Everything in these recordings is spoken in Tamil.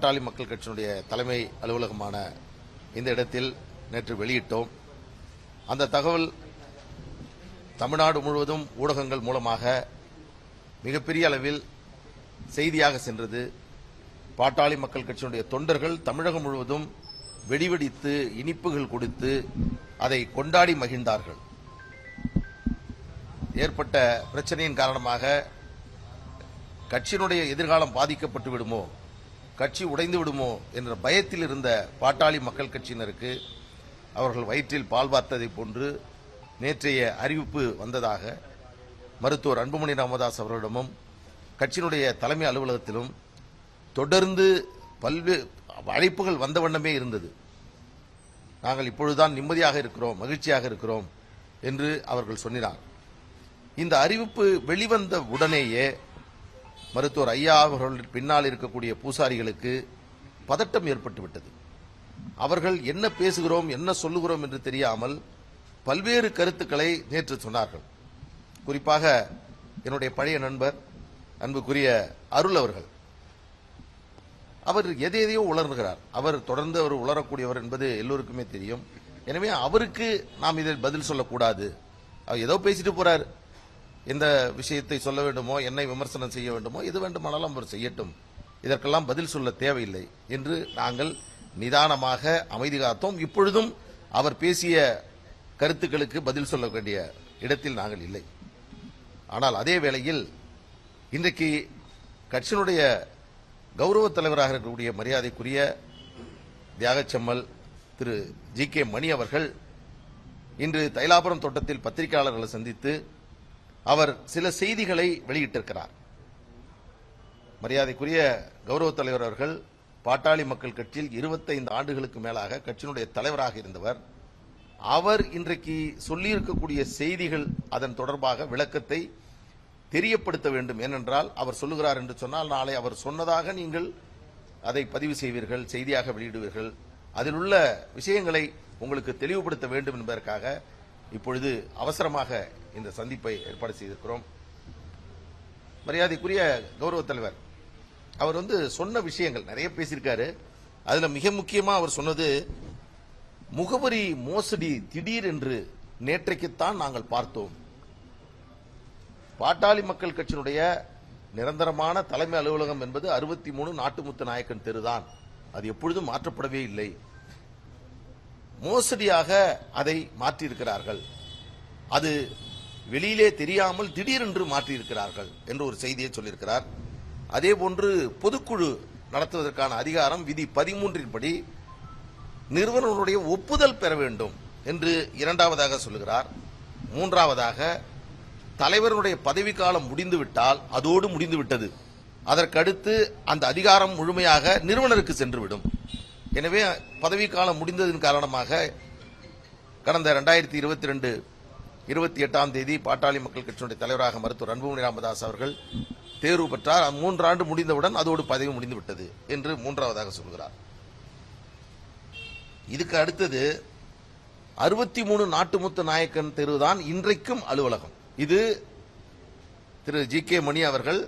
பாட்டாளி மக்கள் கட்சியினுடைய தலைமை அலுவலகமான இந்த இடத்தில் நேற்று வெளியிட்டோம். அந்த தகவல் தமிழ்நாடு முழுவதும் ஊடகங்கள் மூலமாக மிகப்பெரிய அளவில் செய்தியாக சென்றது. பாட்டாளி மக்கள் கட்சியினுடைய தொண்டர்கள் தமிழகம் முழுவதும் வெடிவெடித்து இனிப்புகள் கொடுத்து அதை கொண்டாடி மகிழ்ந்தார்கள். ஏற்பட்ட பிரச்சனையின் காரணமாக கட்சியினுடைய எதிர்காலம் பாதிக்கப்பட்டு விடுமோ? கட்சி உடைந்து விடுமோ என்ற பயத்தில் இருந்த பாட்டாளி மக்கள் கட்சியினருக்கு அவர்கள் வயிற்றில் பால் பார்த்ததை போன்று நேற்றைய அறிவிப்பு வந்ததாக மருத்துவர் அன்புமணி ராமதாஸ் அவர்களிடமும் கட்சியினுடைய தலைமை அலுவலகத்திலும் தொடர்ந்து பல்வேறு அழைப்புகள் வந்த வண்ணமே இருந்தது. நாங்கள் இப்பொழுதுதான் நிம்மதியாக இருக்கிறோம் மகிழ்ச்சியாக இருக்கிறோம் என்று அவர்கள் சொன்னார். இந்த அறிவிப்பு வெளிவந்த உடனேயே மருத்துவர் ஐயா அவர்கள் பின்னால் இருக்கக்கூடிய பூசாரிகளுக்கு பதட்டம் ஏற்பட்டுவிட்டது அவர்கள் என்ன பேசுகிறோம் என்ன சொல்லுகிறோம் என்று தெரியாமல் பல்வேறு கருத்துக்களை நேற்று சொன்னார்கள். குறிப்பாக என்னுடைய பழைய நண்பர் அன்புக்குரிய அருள் அவர்கள். அவர் எதையோ உணர்கிறார் அவர் தொடர்ந்து அவர் உளரக்கூடியவர் என்பது எல்லோருக்குமே தெரியும். எனவே அவருக்கு நாம் இதில் பதில் சொல்லக்கூடாது. அவர் ஏதோ பேசிட்டு போறார். எந்த விஷயத்தை சொல்ல வேண்டுமோ என்னை விமர்சனம் செய்ய வேண்டுமோ எது வேண்டுமானாலும் அவர் செய்யட்டும். இதற்கெல்லாம் பதில் சொல்ல தேவையில்லை என்று நாங்கள் நிதானமாக அமைதி காத்தோம். இப்பொழுதும் அவர் பேசிய கருத்துக்களுக்கு பதில் சொல்ல வேண்டிய இடத்தில் நாங்கள் இல்லை. ஆனால் அதே வேளையில் இன்றைக்கு கட்சியினுடைய கௌரவ தலைவராக இருக்கக்கூடிய மரியாதைக்குரிய தியாகச்செம்மல் திரு ஜி கே மணி அவர்கள் இன்று தைலாபுரம் தோட்டத்தில் பத்திரிகையாளர்களை சந்தித்து அவர் சில செய்திகளை வெளியிட்டிருக்கிறார். மரியாதைக்குரிய கௌரவ தலைவர் அவர்கள் பாட்டாளி மக்கள் கட்சியில் 25 ஆண்டுகளுக்கு மேலாக கட்சியினுடைய தலைவராக இருந்தவர். அவர் இன்றைக்கு சொல்லியிருக்கக்கூடிய செய்திகள் அதன் தொடர்பாக விளக்கத்தை தெரியப்படுத்த வேண்டும். ஏனென்றால் அவர் சொல்லுகிறார் என்று சொன்னால் நாளை அவர் சொன்னதாக நீங்கள் அதை பதிவு செய்வீர்கள் செய்தியாக வெளியிடுவீர்கள். அதில் உள்ள விஷயங்களை உங்களுக்கு தெளிவுபடுத்த வேண்டும் என்பதற்காக இப்பொழுது அவசரமாக இந்த சந்திப்பை ஏற்பாடு செய்திருக்கிறோம். மரியாதைக்குரிய கௌரவ தலைவர் அவர் வந்து சொன்ன விஷயங்கள் நிறைய பேசியிருக்காரு. அதுல மிக முக்கியமா அவர் சொன்னது முகவரி மோசடி திடீர் என்று நேற்றைக்குத்தான் நாங்கள் பார்த்தோம். பாட்டாளி மக்கள் கட்சியினுடைய நிரந்தரமான தலைமை அலுவலகம் என்பது அறுபத்தி மூணு நாட்டுமுத்து நாயக்கன் தெருதான். அது எப்பொழுதும் மாற்றப்படவே இல்லை. மோசடியாக அதை மாற்றியிருக்கிறார்கள். அது வெளியிலே தெரியாமல் திடீரென்று மாற்றியிருக்கிறார்கள் என்று ஒரு செய்தியை சொல்லியிருக்கிறார். அதே போன்று பொதுக்குழு நடத்துவதற்கான அதிகாரம் விதி பதிமூன்றின் படி நிறுவனங்களுடைய ஒப்புதல் பெற வேண்டும் என்று இரண்டாவதாக சொல்லுகிறார். மூன்றாவதாக தலைவருடைய பதவிக்காலம் முடிந்துவிட்டால் அதோடு முடிந்துவிட்டது. அதற்கடுத்து அந்த அதிகாரம் முழுமையாக நிறுவனருக்கு சென்றுவிடும். எனவே பதவிக்காலம் முடிந்ததன் காரணமாக கடந்த ரெண்டாயிரத்தி இருபத்தி ரெண்டு இருபத்தி எட்டாம் தேதி பாட்டாளி மக்கள் கட்சியினுடைய தலைவராக மருத்துவர் அன்புமணி ராமதாஸ் அவர்கள் தேர்வு பெற்றார். மூன்று மூன்றாண்டு முடிந்தவுடன் அதோடு பதவி முடிந்துவிட்டது என்று மூன்றாவதாக சொல்கிறார். இதுக்கு அடுத்தது அறுபத்தி மூணு நாட்டுமுத்து நாயக்கன் தெருதான் இன்றைக்கும் அலுவலகம். இது திரு ஜி கே மணி அவர்கள்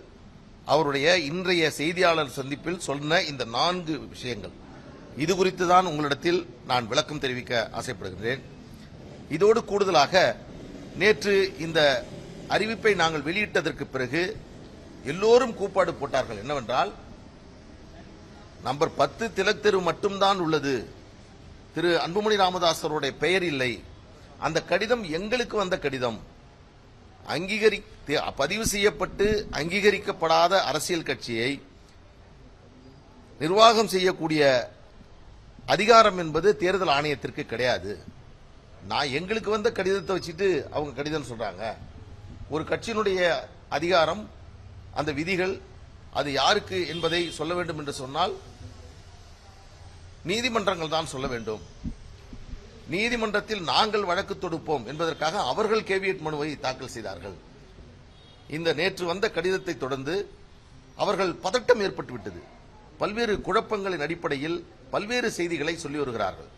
அவருடைய இன்றைய செய்தியாளர் சந்திப்பில் சொன்ன இந்த நான்கு விஷயங்கள். இது குறித்து தான் உங்களிடத்தில் நான் விளக்கம் தெரிவிக்க ஆசைப்படுகின்றேன். இதோடு கூடுதலாக நேற்று இந்த அறிவிப்பை நாங்கள் வெளியிட்டதற்கு பிறகு எல்லோரும் கூப்பாடு போட்டார்கள். என்னவென்றால் நம்பர் பத்து திலக் தெரு மட்டும்தான் உள்ளது. திரு அன்புமணி ராமதாசருடைய பெயர் இல்லை. அந்த கடிதம் எங்களுக்கு வந்த கடிதம். அங்கீகரி பதிவு செய்யப்பட்டு அங்கீகரிக்கப்படாத அரசியல் கட்சியை நிர்வாகம் செய்யக்கூடிய அதிகாரம் என்பது தேர்தல் ஆணையத்திற்கு கிடையாது. நான் எங்களுக்கு வந்த கடிதத்தை வச்சுட்டு அவங்க கடிதம் சொல்றாங்க. ஒரு கட்சியினுடைய அதிகாரம் அந்த விதிகள் அது யாருக்கு என்பதை சொல்ல வேண்டும் என்று சொன்னால் நீதிமன்றங்கள் தான் சொல்ல வேண்டும். நீதிமன்றத்தில் நாங்கள் வழக்கு தொடுப்போம் என்பதற்காக அவர்கள் கேவியட் மனுவை தாக்கல் செய்தார்கள். இந்த நேற்று வந்த கடிதத்தை தொடர்ந்து அவர்கள் பதட்டம் ஏற்பட்டுவிட்டது. பல்வேறு குழப்பங்களின் அடிப்படையில் பல்வேறு செய்திகளை சொல்லி வருகிறார்கள்.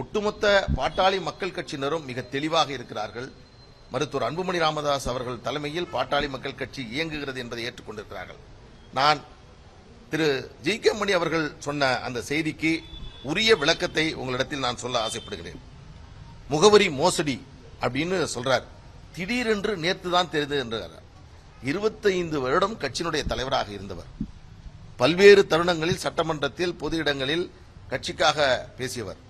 ஒட்டுமொத்த பாட்டாளி மக்கள் கட்சியினரும் மிக தெளிவாக இருக்கிறார்கள். மருத்துவர் அன்புமணி ராமதாஸ் அவர்கள் தலைமையில் பாட்டாளி மக்கள் கட்சி இயங்குகிறது என்பதை ஏற்றுக்கொண்டிருக்கிறார்கள். நான் திரு ஜி கே மணி அவர்கள் சொன்ன அந்த செய்திக்கு உரிய விளக்கத்தை உங்களிடத்தில் நான் சொல்ல ஆசைப்படுகிறேன். முகவரி மோசடி அப்படின்னு சொல்றார். திடீரென்று நேற்று தான் தெரிந்தது என்றார். இருபத்தைந்து வருடம் கட்சியினுடைய தலைவராக இருந்தவர். பல்வேறு தருணங்களில் சட்டமன்றத்தில் பொது இடங்களில் கட்சிக்காக பேசியவர்.